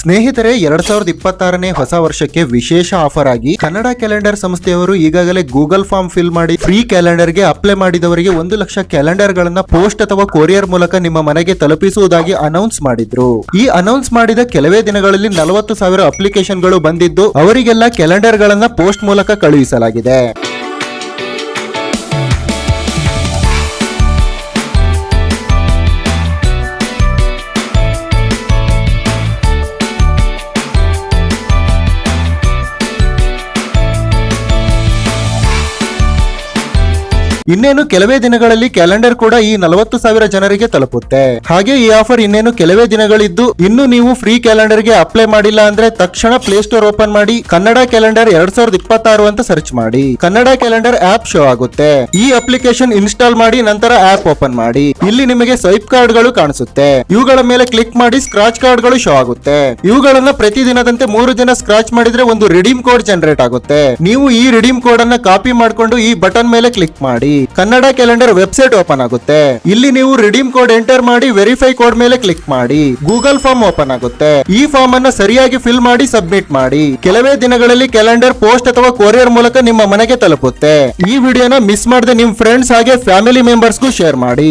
ಸ್ನೇಹಿತರೆ, ಎರಡ್ ಸಾವಿರದ ಇಪ್ಪತ್ತಾರನೇ ಹೊಸ ವರ್ಷಕ್ಕೆ ವಿಶೇಷ ಆಫರ್ ಆಗಿ ಕನ್ನಡ ಕ್ಯಾಲೆಂಡರ್ ಸಂಸ್ಥೆಯವರು ಈಗಾಗಲೇ ಗೂಗಲ್ ಫಾರ್ಮ್ ಫಿಲ್ ಮಾಡಿ ಫ್ರೀ ಕ್ಯಾಲೆಂಡರ್ಗೆ ಅಪ್ಲೈ ಮಾಡಿದವರಿಗೆ ಒಂದು ಲಕ್ಷ ಕ್ಯಾಲೆಂಡರ್ ಗಳನ್ನ ಪೋಸ್ಟ್ ಅಥವಾ ಕೊರಿಯರ್ ಮೂಲಕ ನಿಮ್ಮ ಮನೆಗೆ ತಲುಪಿಸುವುದಾಗಿ ಅನೌನ್ಸ್ ಮಾಡಿದ್ರು. ಈ ಅನೌನ್ಸ್ ಮಾಡಿದ ಕೆಲವೇ ದಿನಗಳಲ್ಲಿ ನಲವತ್ತು ಸಾವಿರ ಅಪ್ಲಿಕೇಶನ್ಗಳು ಬಂದಿದ್ದು, ಅವರಿಗೆಲ್ಲ ಕ್ಯಾಲೆಂಡರ್ ಗಳನ್ನ ಪೋಸ್ಟ್ ಮೂಲಕ ಕಳುಹಿಸಲಾಗಿದೆ. ಇನ್ನೇನು ಕೆಲವೇ ದಿನಗಳಲ್ಲಿ ಕ್ಯಾಲೆಂಡರ್ ಕೂಡ ಈ ನಲವತ್ತು ಸಾವಿರ ಜನರಿಗೆ ತಲುಪುತ್ತೆ. ಹಾಗೆ ಈ ಆಫರ್ ಇನ್ನೇನು ಕೆಲವೇ ದಿನಗಳಿದ್ದು, ಇನ್ನು ನೀವು ಫ್ರೀ ಕ್ಯಾಲೆಂಡರ್ಗೆ ಅಪ್ಲೈ ಮಾಡಿಲ್ಲ ಅಂದ್ರೆ ತಕ್ಷಣ ಪ್ಲೇ ಸ್ಟೋರ್ ಓಪನ್ ಮಾಡಿ ಕನ್ನಡ ಕ್ಯಾಲೆಂಡರ್ ಎರಡ್ ಸಾವಿರದ ಇಪ್ಪತ್ತಾರು ಅಂತ ಸರ್ಚ್ ಮಾಡಿ. ಕನ್ನಡ ಕ್ಯಾಲೆಂಡರ್ ಆಪ್ ಶೋ ಆಗುತ್ತೆ. ಈ ಅಪ್ಲಿಕೇಶನ್ ಇನ್ಸ್ಟಾಲ್ ಮಾಡಿ ನಂತರ ಆಪ್ ಓಪನ್ ಮಾಡಿ. ಇಲ್ಲಿ ನಿಮಗೆ ಸ್ವೈಪ್ ಕಾರ್ಡ್ಗಳು ಕಾಣಿಸುತ್ತೆ. ಇವುಗಳ ಮೇಲೆ ಕ್ಲಿಕ್ ಮಾಡಿ ಸ್ಕ್ರಾಚ್ ಕಾರ್ಡ್ಗಳು ಶೋ ಆಗುತ್ತೆ. ಇವುಗಳನ್ನ ಪ್ರತಿದಿನದಂತೆ ಮೂರು ದಿನ ಸ್ಕ್ರಾಚ್ ಮಾಡಿದ್ರೆ ಒಂದು ರಿಡೀಮ್ ಕೋಡ್ ಜನರೇಟ್ ಆಗುತ್ತೆ. ನೀವು ಈ ರಿಡೀಮ್ ಕೋಡ್ ಅನ್ನ ಕಾಪಿ ಮಾಡಿಕೊಂಡು ಈ ಬಟನ್ ಮೇಲೆ ಕ್ಲಿಕ್ ಮಾಡಿ. ಕನ್ನಡ ಕ್ಯಾಲೆಂಡರ್ ವೆಬ್ಸೈಟ್ ಓಪನ್ ಆಗುತ್ತೆ. ಇಲ್ಲಿ ನೀವು ರಿಡೀಮ್ ಕೋಡ್ ಎಂಟರ್ ಮಾಡಿ ವೆರಿಫೈ ಕೋಡ್ ಮೇಲೆ ಕ್ಲಿಕ್ ಮಾಡಿ. ಗೂಗಲ್ ಫಾರ್ಮ್ ಓಪನ್ ಆಗುತ್ತೆ. ಈ ಫಾರ್ಮ್ ಅನ್ನ ಸರಿಯಾಗಿ ಫಿಲ್ ಮಾಡಿ ಸಬ್ಮಿಟ್ ಮಾಡಿ. ಕೆಲವೇ ದಿನಗಳಲ್ಲಿ ಕ್ಯಾಲೆಂಡರ್ ಪೋಸ್ಟ್ ಅಥವಾ ಕೊರಿಯರ್ ಮೂಲಕ ನಿಮ್ಮ ಮನೆಗೆ ತಲುಪುತ್ತೆ. ಈ ವಿಡಿಯೋನ ಮಿಸ್ ಮಾಡದೆ ನಿಮ್ ಫ್ರೆಂಡ್ಸ್ ಹಾಗೆ ಫ್ಯಾಮಿಲಿ ಮೆಂಬರ್ಸ್ಗೂ ಶೇರ್ ಮಾಡಿ.